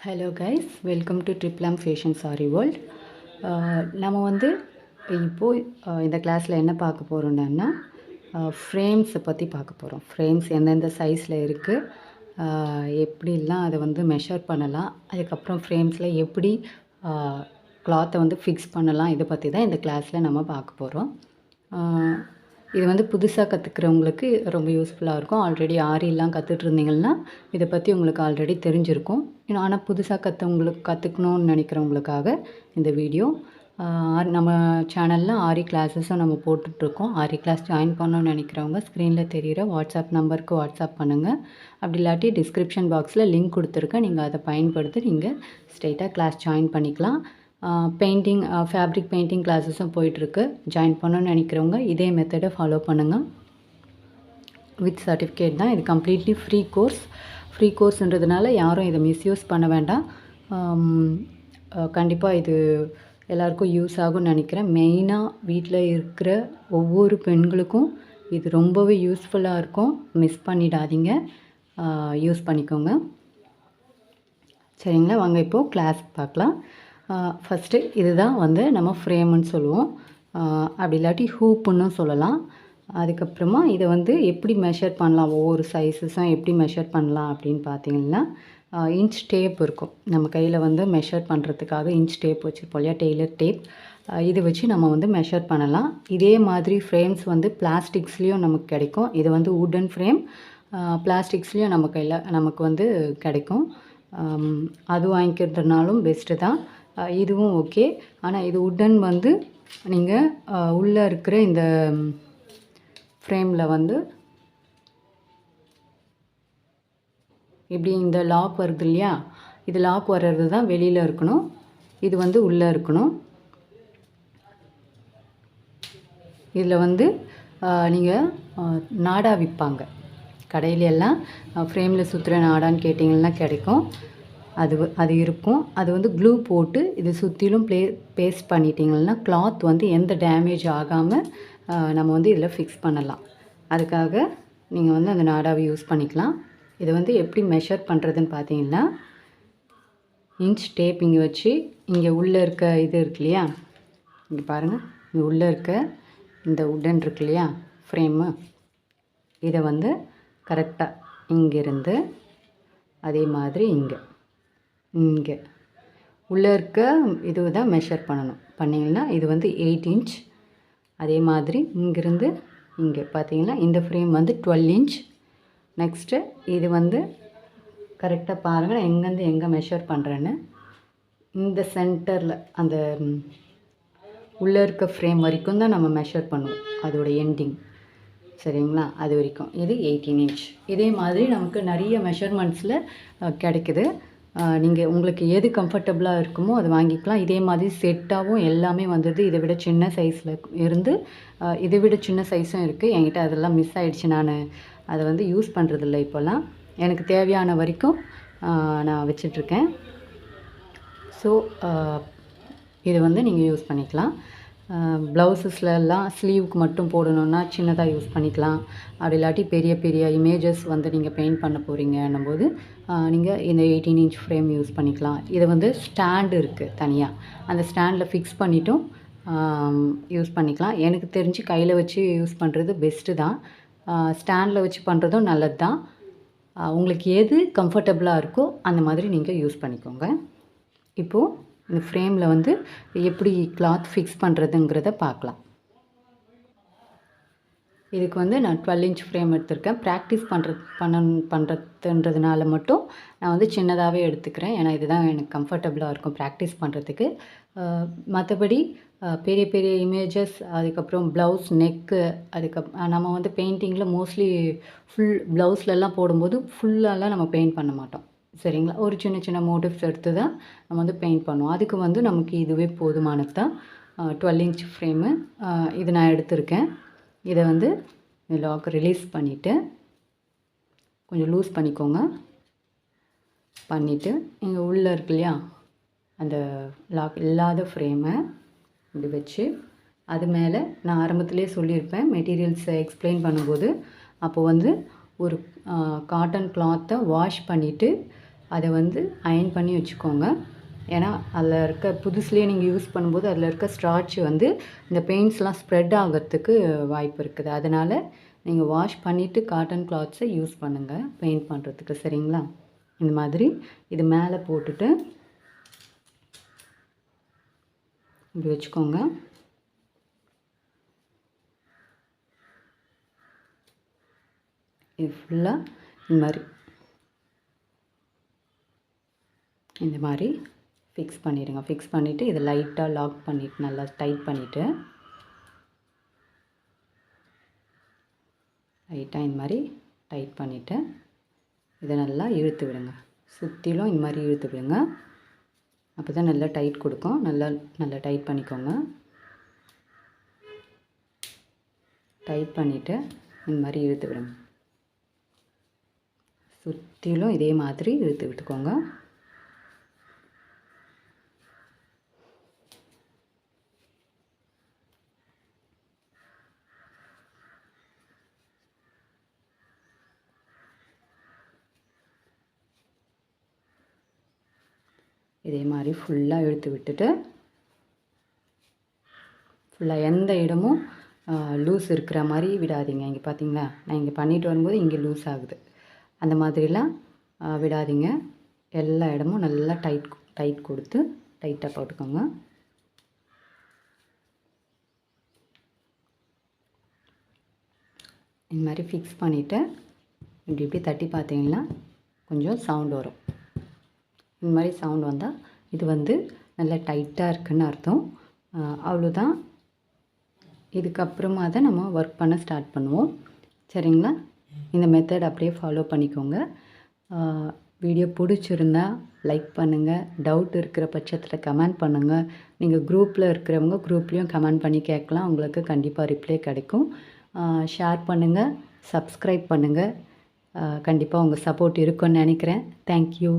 Hello guys welcome to ட்ரிப்லாம் fashion sari world நம்ம வந்து இப்போது uh, இந்த கிளாஸில் என்ன பார்க்க போகிறோம்னா ஃப்ரேம்ஸை uh, பற்றி பார்க்க போகிறோம் ஃப்ரேம்ஸ் எந்தெந்த சைஸில் இருக்குது uh, எப்படிலாம் அதை வந்து மெஷர் பண்ணலாம் அதுக்கப்புறம் ஃப்ரேம்ஸில் எப்படி கிளாத்தை வந்து ஃபிக்ஸ் பண்ணலாம் இதை பற்றி தான் இந்த கிளாஸில் நம்ம பார்க்க போகிறோம் இது வந்து புதுசாக கற்றுக்கிறவங்களுக்கு ரொம்ப யூஸ்ஃபுல்லாக இருக்கும். ஆல்ரெடி ஆரிலாம் கற்றுட்ருந்தீங்கன்னா இதை பற்றி உங்களுக்கு ஆல்ரெடி தெரிஞ்சிருக்கும். இன்னும் ஆனால் புதுசாக கற்றுவங்களுக்கு கற்றுக்கணுன்னு நினைக்கிறவங்களுக்காக இந்த வீடியோ நம்ம சேனலில் ஆரி கிளாஸஸும் நம்ம போட்டுட்ருக்கோம். ஆரி கிளாஸ் ஜாயின் பண்ணணும்னு நினைக்கிறவங்க ஸ்க்ரீனில் தெரிகிற வாட்ஸ்அப் நம்பருக்கு வாட்ஸ்அப் பண்ணுங்கள் அப்படி இல்லாட்டி டிஸ்கிரிப்ஷன் பாக்ஸில் லிங்க் கொடுத்துருக்கேன். நீங்கள் அதை பயன்படுத்தி நீங்கள் ஸ்ட்ரெயிட்டாக கிளாஸ் ஜாயின் பண்ணிக்கலாம். பெயிண்டிங் ஃபேப்ரிக் பெயிண்டிங் கிளாஸஸும் போயிட்டுருக்கு. ஜாயின் பண்ணணும்னு நினைக்கிறவங்க இதே மெத்தடை ஃபாலோ பண்ணுங்கள் வித் சர்டிஃபிகேட் தான். இது கம்ப்ளீட்லி ஃப்ரீ கோர்ஸ் ஃப்ரீ கோர்ஸ்ன்றதுனால யாரும் இதை மிஸ்யூஸ் பண்ண வேண்டாம். கண்டிப்பாக இது எல்லாருக்கும் யூஸ் ஆகும்னு நினைக்கிறேன். மெயினாக வீட்டில் இருக்கிற ஒவ்வொரு பெண்களுக்கும் இது ரொம்பவே யூஸ்ஃபுல்லாக இருக்கும். மிஸ் பண்ணிடாதீங்க. யூஸ் பண்ணிக்கோங்க. சரிங்களா? வாங்க இப்போது கிளாஸ் பார்க்கலாம். ஃபஸ்ட்டு இதுதான் வந்து நம்ம ஃப்ரேமுன்னு சொல்லுவோம். அப்படி இல்லாட்டி ஹூப்புன்னு சொல்லலாம். அதுக்கப்புறமா இதை வந்து எப்படி மெஷர் பண்ணலாம்? ஒவ்வொரு சைஸஸும் எப்படி மெஷர் பண்ணலாம் அப்படின்னு பார்த்தீங்கன்னா இன்ச் டேப் இருக்கும். நம்ம கையில் வந்து மெஷர் பண்ணுறதுக்காக இன்ச் டேப் வச்சுருப்போம் இல்லையா? டெய்லர் டேப் இது வச்சு நம்ம வந்து மெஷர் பண்ணலாம். இதே மாதிரி ஃப்ரேம்ஸ் வந்து பிளாஸ்டிக்ஸ்லேயும் நமக்கு கிடைக்கும். இது வந்து உட்டன் ஃப்ரேம் பிளாஸ்டிக்ஸ்லேயும் நம்ம கையில் நமக்கு வந்து கிடைக்கும். அது வாங்கிக்கிறதுனாலும் பெஸ்ட்டு தான். இதுவும் ஓகே. ஆனால் இது உட்டன் வந்து நீங்கள் உள்ளே இருக்கிற இந்த ஃப்ரேமில் வந்து இப்படி இந்த லாக் வருது இல்லையா? இது லாக் வர்றது தான் வெளியில் இருக்கணும். இது வந்து உள்ளே இருக்கணும். இதில் வந்து நீங்கள் நாடா விற்பாங்க கடையிலெல்லாம் ஃப்ரேமில் சுற்றுற நாடான்னு கேட்டிங்கன்னா கிடைக்கும். அது அது இருக்கும். அது வந்து க்ளூ போட்டு இது சுற்றிலும் ப்ளே பேஸ்ட் பண்ணிட்டீங்கன்னா கிளாத் வந்து எந்த டேமேஜ் ஆகாமல் நம்ம வந்து இதில் ஃபிக்ஸ் பண்ணலாம். அதுக்காக நீங்கள் வந்து அந்த நாடாவை யூஸ் பண்ணிக்கலாம். இதை வந்து எப்படி மெஷர் பண்ணுறதுன்னு பார்த்தீங்கன்னா இன்ச் டேப் இங்கே வச்சு இங்கே உள்ளே இருக்க இது இருக்கு இல்லையா? இங்கே பாருங்கள் இங்கே உள்ளே இருக்க இந்த உடன் இருக்கு இல்லையா? ஃப்ரேமு இதை வந்து கரெக்டாக இங்கேருந்து அதே மாதிரி இங்கே. இங்கே. உள்ளே இருக்க இது தான் மெஷர் பண்ணணும். பண்ணிங்கன்னா இது வந்து எயிட் இன்ச் அதே மாதிரி இங்கேருந்து இங்கே பார்த்தீங்கன்னா இந்த ஃப்ரேம் வந்து டுவெல் இன்ச் நெக்ஸ்ட்டு இது வந்து கரெக்டாக பாருங்கள் எங்கேருந்து எங்கே மெஷர் பண்ணுறேன்னு இந்த சென்டரில் அந்த உள்ளே இருக்க ஃப்ரேம் வரைக்கும் தான் நம்ம மெஷர் பண்ணுவோம். அதோடய எண்டிங் சரிங்களா? அது வரைக்கும். இது எயிட்டீன் இன்ச் இதே மாதிரி நமக்கு நிறைய மெஷர்மெண்ட்ஸில் கிடைக்குது. நீங்கள் உங்களுக்கு எது கம்ஃபர்டபுளாக இருக்குமோ அதை வாங்கிக்கலாம். இதே மாதிரி செட்டாகவும் எல்லாமே வந்தது. இதை விட சின்ன சைஸில் இருந்து இதை விட சின்ன சைஸும் இருக்குது என்கிட்ட அதெல்லாம் மிஸ் ஆகிடுச்சு நான் அதை வந்து யூஸ் பண்ணுறதில்ல இப்போல்லாம் எனக்கு தேவையான வரைக்கும் நான் வச்சிட்ருக்கேன். ஸோ இதை வந்து நீங்கள் யூஸ் பண்ணிக்கலாம். ப்ளவுசஸ்லலாம் ஸ்லீவுக்கு மட்டும் போடணுன்னா சின்னதாக யூஸ் பண்ணிக்கலாம். அப்படி இல்லாட்டி பெரிய பெரிய இமேஜஸ் வந்து நீங்கள் பெயிண்ட் பண்ண போகிறீங்கன்னும் போது நீங்கள் இந்த எயிட்டீன் இன்ச் ஃப்ரேம் யூஸ் பண்ணிக்கலாம். இது வந்து ஸ்டாண்டு இருக்குது தனியாக அந்த ஸ்டாண்டில் ஃபிக்ஸ் பண்ணிட்டும் யூஸ் பண்ணிக்கலாம். எனக்கு தெரிஞ்சு கையில் வச்சு யூஸ் பண்ணுறது பெஸ்ட்டு தான். ஸ்டாண்டில் வச்சு பண்ணுறதும் நல்லது தான் உங்களுக்கு எது கம்ஃபர்டபுளாக இருக்கோ அந்த மாதிரி நீங்கள் யூஸ் பண்ணிக்கோங்க. இப்போது இந்த ஃப்ரேமில் வந்து எப்படி கிளாத் ஃபிக்ஸ் பண்ணுறதுங்கிறத பார்க்கலாம். இதுக்கு வந்து நான் டுவெல் இன்ச் ஃப்ரேம் எடுத்திருக்கேன். ப்ராக்டிஸ் பண்ணுறது பண்ண பண்ணுறதுன்றதுனால மட்டும் நான் வந்து சின்னதாகவே எடுத்துக்கிறேன். ஏன்னா இதுதான் எனக்கு கம்ஃபர்டபுளாக இருக்கும் ப்ராக்டிஸ் பண்ணுறதுக்கு மற்றபடி பெரிய பெரிய இமேஜஸ் அதுக்கப்புறம் ப்ளவுஸ் நெக்கு அதுக்கப் நம்ம வந்து பெயிண்டிங்கில் மோஸ்ட்லி ஃபுல் ப்ளவுஸ்லலாம் போடும்போது ஃபுல்லாலாம் நம்ம பெயிண்ட் பண்ண மாட்டோம். சரிங்களா? ஒரு சின்ன சின்ன மோட்டிவ்ஸ் எடுத்து தான் நம்ம வந்து பெயிண்ட் பண்ணுவோம். அதுக்கு வந்து நமக்கு இதுவே போதுமானது தான் டுவெல் இன்ச் ஃப்ரேமு இது நான் எடுத்திருக்கேன். இதை வந்து லாக் ரிலீஸ் பண்ணிவிட்டு கொஞ்சம் லூஸ் பண்ணிக்கோங்க. பண்ணிவிட்டு இங்கே உள்ளே இருக்கு இல்லையா? அந்த லாக் இல்லாத ஃப்ரேமை இப்படி வச்சு அது மேலே நான் ஆரம்பத்துலேயே சொல்லியிருப்பேன். மெட்டீரியல்ஸை எக்ஸ்பிளைன் பண்ணும்போது அப்போ வந்து ஒரு காட்டன் கிளாத்தை வாஷ் பண்ணிவிட்டு அதை வந்து அயன் பண்ணி வச்சுக்கோங்க. ஏன்னா அதில் இருக்க புதுசுலேயே நீங்கள் யூஸ் பண்ணும்போது அதில் இருக்க ஸ்ட்ராட்ச் வந்து இந்த பெயிண்ட்ஸ்லாம் ஸ்ப்ரெட் ஆகிறதுக்கு வாய்ப்பு இருக்குது. அதனால் நீங்கள் வாஷ் பண்ணிவிட்டு காட்டன் கிளாத்ஸை யூஸ் பண்ணுங்கள் பெயிண்ட் பண்ணுறதுக்கு சரிங்களா? இந்த மாதிரி இது மேலே போட்டுட்டு இப்படி வச்சுக்கோங்க. இது ஃபுல்லாக இந்த மாதிரி. இந்த மாதிரி ஃபிக்ஸ் பண்ணிடுங்க. ஃபிக்ஸ் பண்ணிவிட்டு இதை லைட்டாக லாக் பண்ணிவிட்டு நல்லா டைட் பண்ணிவிட்டு லைட்டாக இந்த மாதிரி டைட் பண்ணிவிட்டு இதை நல்லா இழுத்து விடுங்க. சுற்றிலும் இந்த மாதிரி இழுத்து விடுங்க. அப்போ தான் நல்லா டைட் கொடுக்கும். நல்லா நல்லா டைட் பண்ணிக்கோங்க. டைட் பண்ணிவிட்டு இந்த மாதிரி இழுத்து விடுங்க. சுற்றிலும் இதே மாதிரி இழுத்து விட்டுக்கோங்க. இதே மாதிரி ஃபுல்லாக இழுத்து விட்டுட்டு ஃபுல்லாக எந்த இடமும் லூஸ் இருக்கிற மாதிரி விடாதீங்க. இங்கே பார்த்தீங்களா நான் இங்கே பண்ணிட்டு வரும்போது இங்கே லூஸ் ஆகுது. அந்த மாதிரிலாம் விடாதீங்க. எல்லா இடமும் நல்லா டைட் டைட் கொடுத்து டைட்டாக போட்டுக்கோங்க. இந்த மாதிரி ஃபிக்ஸ் பண்ணிவிட்டு இப்படி இப்படி தட்டி பார்த்தீங்கன்னா கொஞ்சம் சவுண்ட் வரும். இந்த மாதிரி சவுண்ட் வந்தால் இது வந்து நல்லா டைட்டாக இருக்குன்னு அர்த்தம். அவ்வளோதான் இதுக்கப்புறமா தான் நம்ம ஒர்க் பண்ண ஸ்டார்ட் பண்ணுவோம். சரிங்களா? இந்த மெத்தட் அப்படியே ஃபாலோ பண்ணிக்கோங்க. வீடியோ பிடிச்சிருந்தா லைக் பண்ணுங்கள் டவுட் இருக்கிற பட்சத்தில் கமெண்ட் பண்ணுங்கள் நீங்கள் குரூப்பில் இருக்கிறவங்க குரூப்லேயும் கமெண்ட் பண்ணி கேட்கலாம். உங்களுக்கு கண்டிப்பாக ரிப்ளை கிடைக்கும். ஷேர் பண்ணுங்கள் சப்ஸ்கிரைப் பண்ணுங்கள் கண்டிப்பாக உங்கள் சப்போர்ட் இருக்குன்னு நினைக்கிறேன். தேங்க்யூ